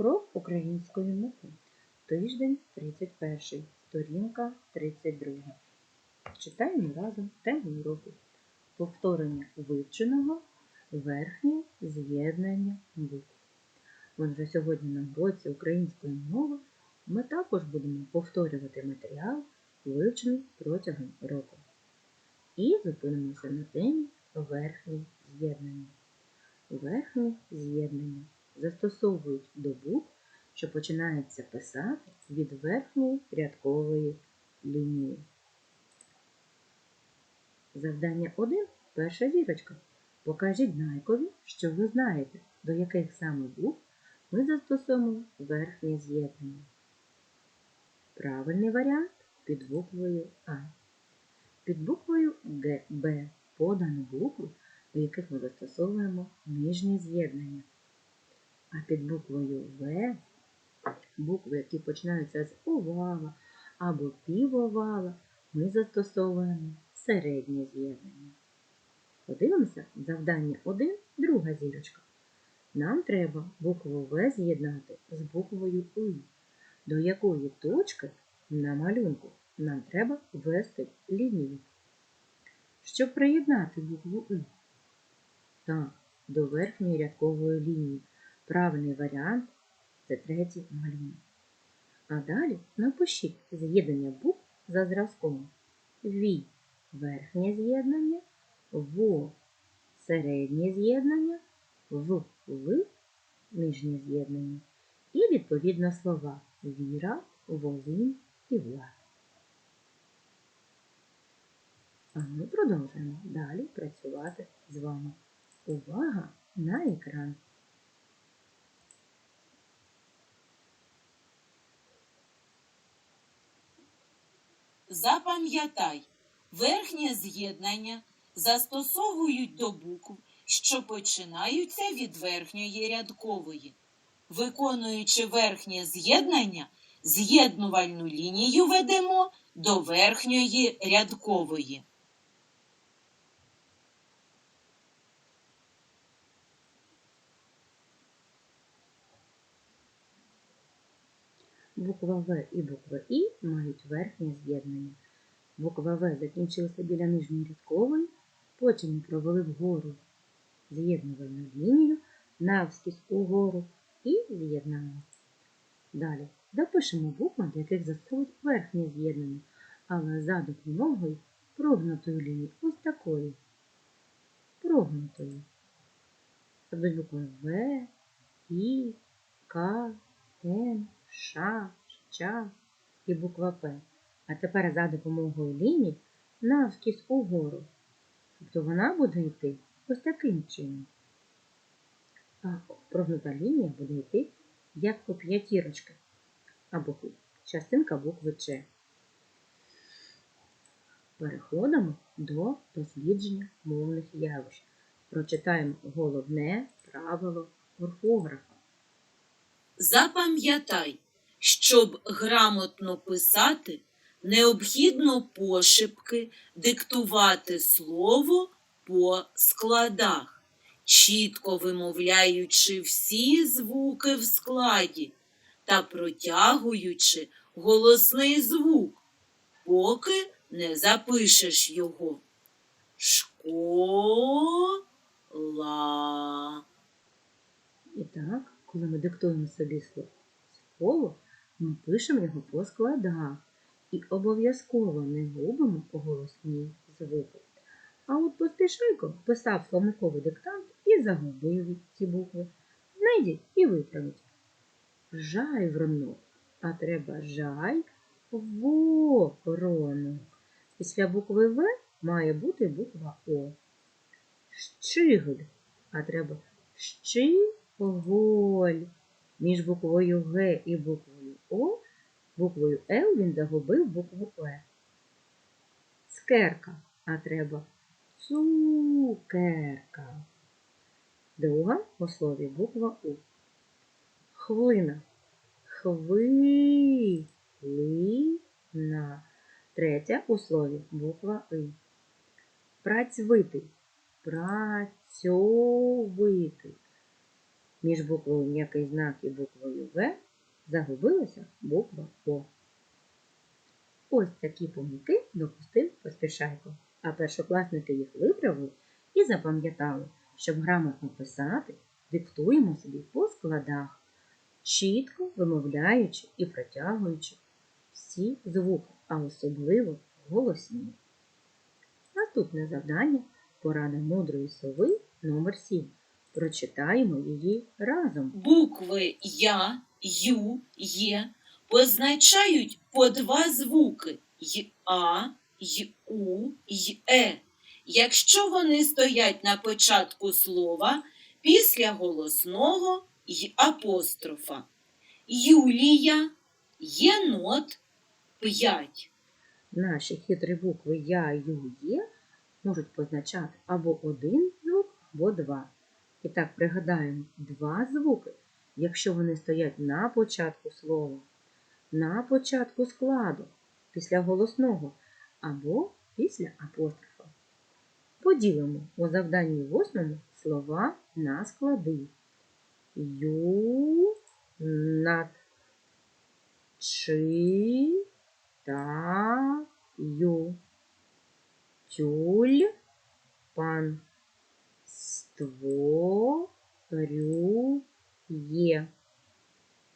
Крок української мови. Тиждень 31, сторінка 32. Читаємо разом тему уроку. Повторення вивченого верхнє з'єднання букв. Отже, сьогодні на уроці української мови ми також будемо повторювати матеріал, вивчений протягом року. І зупинимося на темі верхнє з'єднання. Верхнє з'єднання застосовують до букв, що починаються писати від верхньої рядкової лінії. Завдання 1. Перша зірочка. Покажіть знайкові, що ви знаєте, до яких саме букв ми застосовуємо верхнє з'єднання. Правильний варіант під буквою А. Під буквою Г, Б подано букви, до яких ми застосовуємо нижнє з'єднання. А під буквою В букви, які починаються з овала або півовала, ми застосовуємо середнє з'єднання. Подивимося завдання 1, друга зірочка. Нам треба букву В з'єднати з буквою И, до якої точки на малюнку нам треба ввести лінію. Щоб приєднати букву И, так, до верхньої рядкової лінії. Правильний варіант це третій малюнок. А далі напишіть з'єднання букв за зразком. Ві верхнє з'єднання, ВО середнє з'єднання, В В нижнє з'єднання. І відповідно слова Віра, Волинь і Влад. А ми продовжуємо далі працювати з вами. Увага на екран! Запам'ятай, верхнє з'єднання застосовують до букв, що починаються від верхньої рядкової. Виконуючи верхнє з'єднання, з'єднувальну лінію ведемо до верхньої рядкової. Буква В і буква І мають верхнє з'єднання. Буква В закінчилася біля нижньої рядкової, потім ми провели вгору з'єднувальну лінію, навскіз угору і з'єднали. Далі допишемо букви, до яких застосовують верхнє з'єднання, але за допомогою прогнутої лінії, ось такої. Прогнутої. Тобто букви В, І, К, Н, Ш, Щ і буква П. А тепер за допомогою лінії навскіз угору. Тобто вона буде йти ось таким чином. А прогнута лінія буде йти як по п'ятірочки або частинка букви Ч. Переходимо до дослідження мовних явищ. Прочитаємо головне правило орфографа. Запам'ятай, щоб грамотно писати, необхідно пошепки диктувати слово по складах, чітко вимовляючи всі звуки в складі та протягуючи голосний звук, поки не запишеш його. Школа. І так, коли ми диктуємо собі слово, ми пишемо його по складах і обов'язково не губимо голосні звуки. А от поспішайко писав словниковий диктант і загубив ці букви. Знайдіть і виправіть. Жайворонок, а треба жай воронок. Після букви В має бути буква О. Щиголь, а треба щиголь. Між буквою Г і буквою О, буквою Л він загубив букву Е. Цкерка, а треба цукерка. Друга у слові буква У. Хвилина. Хвилина. Третя у слові буква И. Працьвитий. Працьовитий. Між буквою м'який знак і буквою В загубилася буква О. Ось такі помилки допустив поспішайко, а першокласники їх виправили і запам'ятали, щоб грамотно писати, диктуємо собі по складах, чітко вимовляючи і протягуючи всі звуки, а особливо голосні. Наступне завдання порада мудрої сови номер 7. Прочитаємо її разом. Букви Я, Ю, Є позначають по два звуки й А, й У, й Е. Якщо вони стоять на початку слова після голосного й апострофа. Юлія, єнот, п'ять. Наші хитрі букви Я, Ю, Є можуть позначати або один звук, або два. І так пригадаємо два звуки, якщо вони стоять на початку слова, на початку складу, після голосного або після апострофа. Поділимо у завданні восьмому слова на склади. Ю, над, чи, та, створює,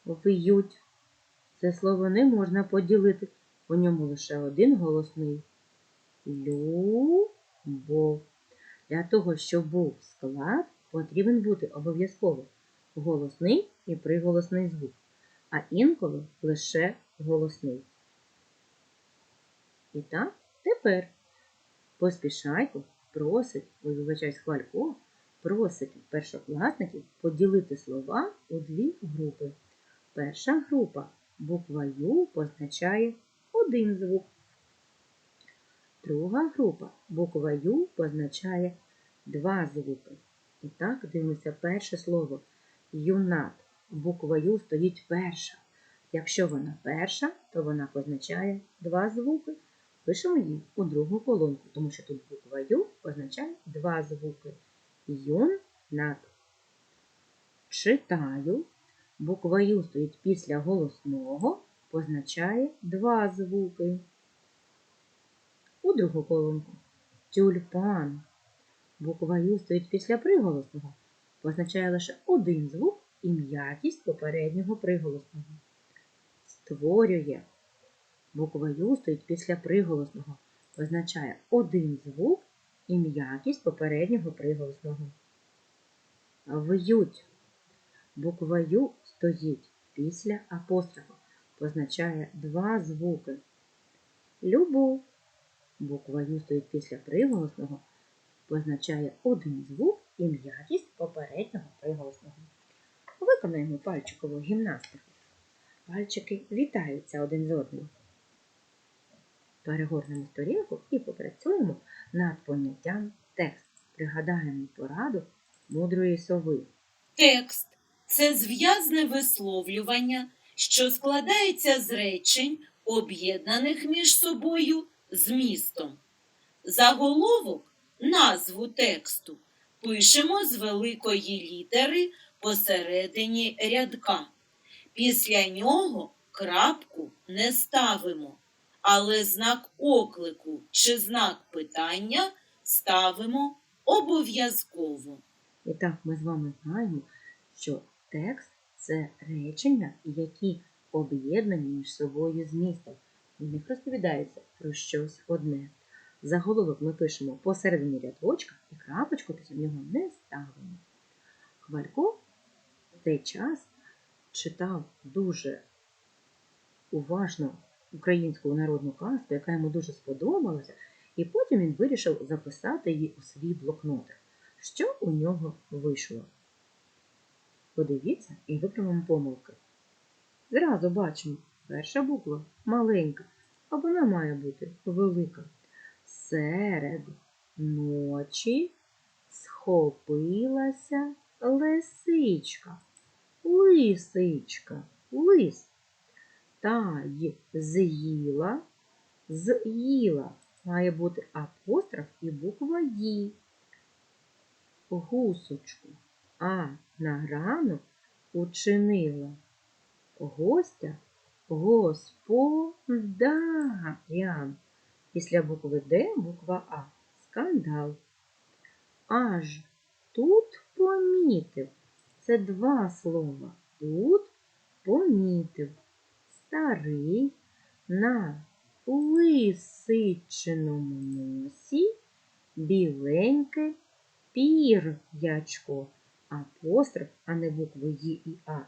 в'ють. Це слово не можна поділити, у ньому лише один голосний. Любов. Для того, щоб був склад, потрібен бути обов'язково голосний і приголосний звук, а інколи лише голосний. І так, тепер поспішайко просить, ой, вибачаюсь, хвалько, просить першокласників поділити слова у дві групи. Перша група буква Ю позначає один звук. Друга група буква Ю позначає два звуки. І так дивимося перше слово юнат. Буква Ю стоїть перша. Якщо вона перша, то вона позначає два звуки. Пишемо її у другу колонку, тому що тут буква Ю означає два звуки. Юнат. Читаю. Буква Ю стоїть після голосного, позначає два звуки. У другу колонку тюльпан. Буква Ю стоїть після приголосного, позначає лише один звук і м'якість попереднього приголосного. Створює. Буква Ю стоїть після приголосного, позначає один звук і м'якість попереднього приголосного. В'ють. Буква Ю стоїть після апострофа, позначає два звуки. Любов. Буква Ю стоїть після приголосного, позначає один звук і м'якість попереднього приголосного. Виконаємо пальчикову гімнастику. Пальчики вітаються один з одним. Перегорнемо сторінку і попрацюємо над поняттям текст. Пригадаємо пораду мудрої сови. Текст це зв'язне висловлювання, що складається з речень, об'єднаних між собою змістом. Заголовок назву тексту пишемо з великої літери посередині рядка. Після нього крапку не ставимо, але знак оклику чи знак питання ставимо обов'язково. І так, ми з вами знаємо, що текст це речення, які об'єднані між собою змістом. У них розповідається про щось одне. Заголовок ми пишемо посередині рядочка і крапочку після нього не ставимо. Хвалько в цей час читав дуже уважно українську народну казку, яка йому дуже сподобалася, і потім він вирішив записати її у свій блокнотик. Що у нього вийшло? Подивіться і виправимо помилки. Зразу бачимо, перша буква маленька, а вона має бути велика. Серед ночі схопилася лисичка. Лисичка, лис. Та й з'їла, з'їла. Має бути апостроф і буква Ї. Гусочку. А на ранок учинила гостя господарям. Після букви Д буква А. Скандал. Аж тут помітив. Це два слова. Тут помітив. Старий на лисичиному носі біленьке пір'ячко. Апостроф, а не букви Ї і А.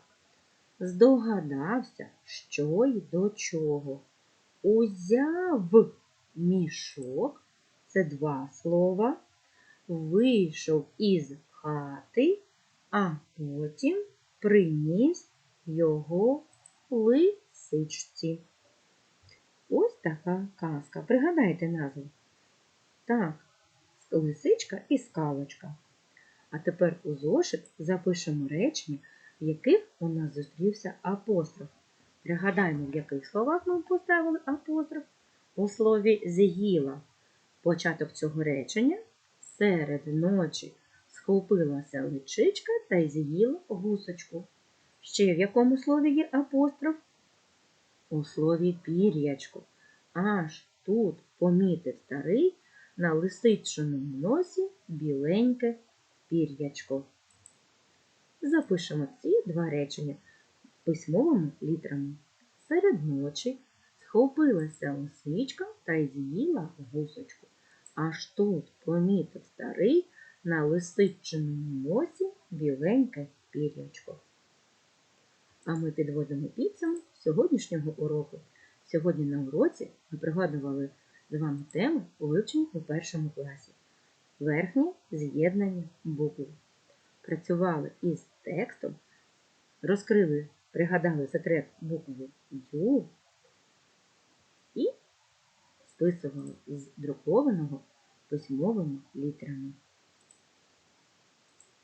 Здогадався, що й до чого. Узяв мішок, це два слова, вийшов із хати, а потім приніс його лисичці. Ось така казка. Пригадайте назву. Так, лисичка і скалочка. А тепер у зошит запишемо речення, в яких у нас зустрівся апостроф. Пригадаємо, в яких словах ми поставили апостроф. У слові з'їла. Початок цього речення серед ночі схопилася личичка та й з'їла гусочку. Ще в якому слові є апостроф? У слові пір'ячко. Аж тут помітив старий на лисичиному носі біленьке пір'ячко. Запишемо ці два речення письмовими літерами. Серед ночі схопилася лисичка та з'їла гусочку. Аж тут помітив старий на лисичиному носі біленьке пір'ячко. А ми підводимо підсумок сьогоднішнього уроку. Сьогодні на уроці ми пригадували з вами тему вивчені у першому класі. Верхнє з'єднання букв. Працювали із текстом, розкрили, пригадали секрет букви Ю і списували із друкованого письмовими літерами.